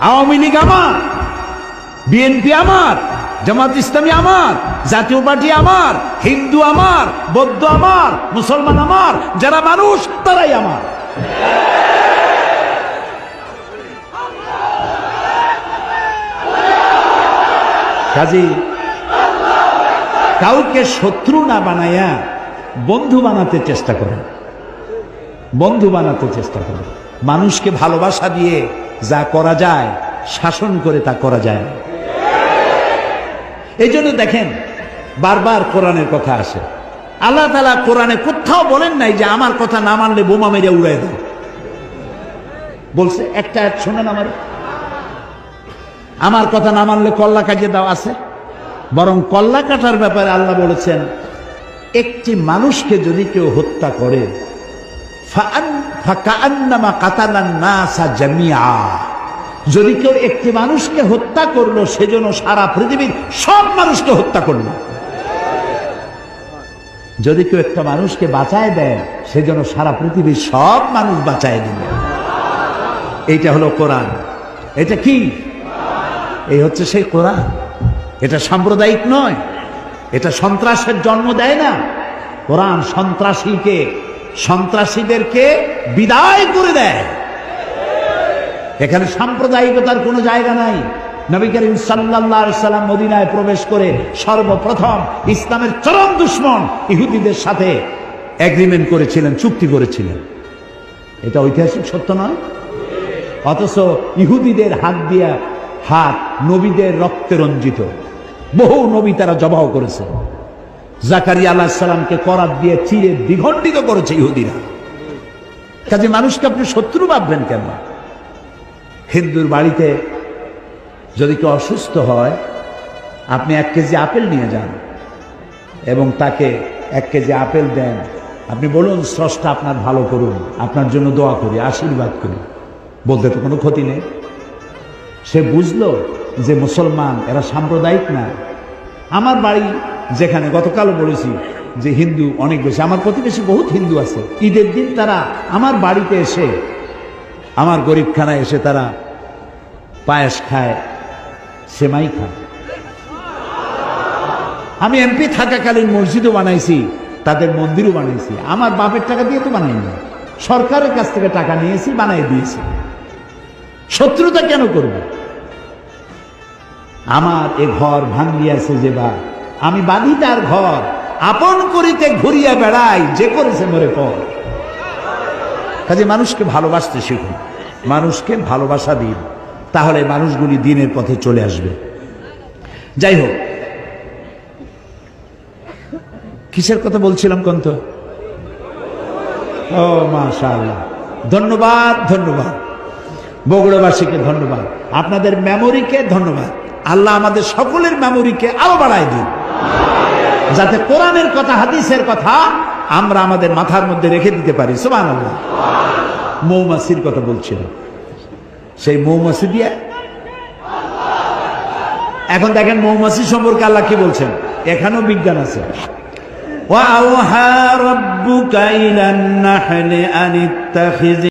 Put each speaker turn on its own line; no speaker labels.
আওয়ামী লীগ আমার, বিএনপি আমার, জামাত ইসলামী আমার, জাতীয় পার্টি আমার, হিন্দু আমার, বৌদ্ধ আমার, মুসলমান আমার, যারা মানুষ তারাই আমার। কাজী, কাউকে শত্রু না বানাইয়া বন্ধু বানাতে চেষ্টা করেন, বন্ধু বানাতে চেষ্টা করেন। মানুষকে ভালোবাসা দিয়ে যা করা যায়, শাসন করে তা করা যায়। না এই জন্য দেখেন, বারবার কোরআনের কথা আসে। আল্লাহ তালা কোরআনে কোথাও বলেন নাই যে আমার কথা না মানলে বোমা মেরে উড়াই দাও। বলছে, একটা এক শোনেন আমার। আমার কথা না মানলে কল্লা কাজে দাও আছে। বরং কল্লা কাটার ব্যাপারে আল্লাহ বলেছেন, একটি মানুষকে যদি কেউ হত্যা করে যদি কেউ একটি মানুষকে হত্যা করল সেজন্য সারা পৃথিবীর সব মানুষকে হত্যা করল। যদি কেউ একটা মানুষকে বাঁচায় দেয় সেজন্য সারা পৃথিবীর সব মানুষ বাঁচায় দিল এইটা হলো কোরআন। এটা কি? এই হচ্ছে সেই কোরআন। এটা সাম্প্রদায়িক নয়। এটা সন্ত্রাসের জন্ম দেয় না। কোরআন সন্ত্রাসীকে সন্ত্রাসীদেরকে বিদায় করে দেয়। এখানে সাম্প্রদায়িকতার কোনো জায়গা নাই। নবী করিম সাল্লাম মদিনায় প্রবেশ করে সর্বপ্রথম ইসলামের চরম দুশ্মন ইহুদিদের সাথে এগ্রিমেন্ট করেছিলেন, চুক্তি করেছিলেন। এটা ঐতিহাসিক সত্য নয়? অথচ ইহুদিদের হাত দিয়া হাত নবীদের রক্তে রঞ্জিত। বহু নবী তারা জবাহ করেছে জাকারিয়া আল্লাহ সালামকে করাত দিয়ে চিরে দ্বিখণ্ডিত করেছে ইহুদিরা। কাজে মানুষকে আপনি শত্রু ভাববেন কেন? হিন্দুর বাড়িতে যদি কেউ অসুস্থ হয়, আপনি এক কেজি আপেল নিয়ে যান এবং তাকে এক কেজি আপেল দেন। আপনি বলুন, স্রষ্টা আপনার ভালো করুন, আপনার জন্য দোয়া করি, আশীর্বাদ করি। বলতে তো কোনো ক্ষতি নেই। সে বুঝলো যে মুসলমান, এরা সাম্প্রদায়িক না। আমার বাড়ি যেখানে গতকালও বলেছি যে হিন্দু অনেক বেশি, আমার প্রতিবেশী বহুত হিন্দু আছে। ঈদের দিন তারা আমার বাড়িতে এসে, আমার গরিবখানায় এসে তারা পায়েস খায়, সেমাই খায়। আমি এমপি থাকাকালীন মসজিদও বানাইছি, তাদের মন্দিরও বানাইছি। আমার বাপের টাকা দিয়ে তো বানাইনি সরকারের কাছ থেকে টাকা নিয়েছি, বানাই দিয়েছি। শত্রুতা কেন করব? আমার এ ঘর ভাঙ্গিয়াছে যে বা। আমি বাঁধি তার ঘর, আপন করিতে ঘুরিয়া বেড়াই, যে করেছে মরে পর। কাজে মানুষকে ভালোবাসতে শিখুন, মানুষকে ভালোবাসা দিন, তাহলে মানুষগুলি দিনের পথে চলে আসবে। যাই হোক, কিসের কথা বলছিলাম কন্ত? ও মাশাআল্লাহ, ধন্যবাদ ধন্যবাদ। বগুড়াবাসীকে ধন্যবাদ, আপনাদের মেমোরিকে ধন্যবাদ। আল্লাহ আমাদের সকলের মেমোরিকে আরো বাড়ায় দিন যাতে কোরআনের কথা হাদিসের কথা আমরা আমাদের মাথার মধ্যে রেখে দিতে পারি সুবান আল্লাহ মৌমাছির কথা বলছিলাম সেই মৌমাছি দিয়ে এখন দেখেন মৌমাছি সম্পর্কে আল্লাহ কি বলছেন এখানেও বিজ্ঞান আছে وأوحى ربك إلى النحل أن اتخذ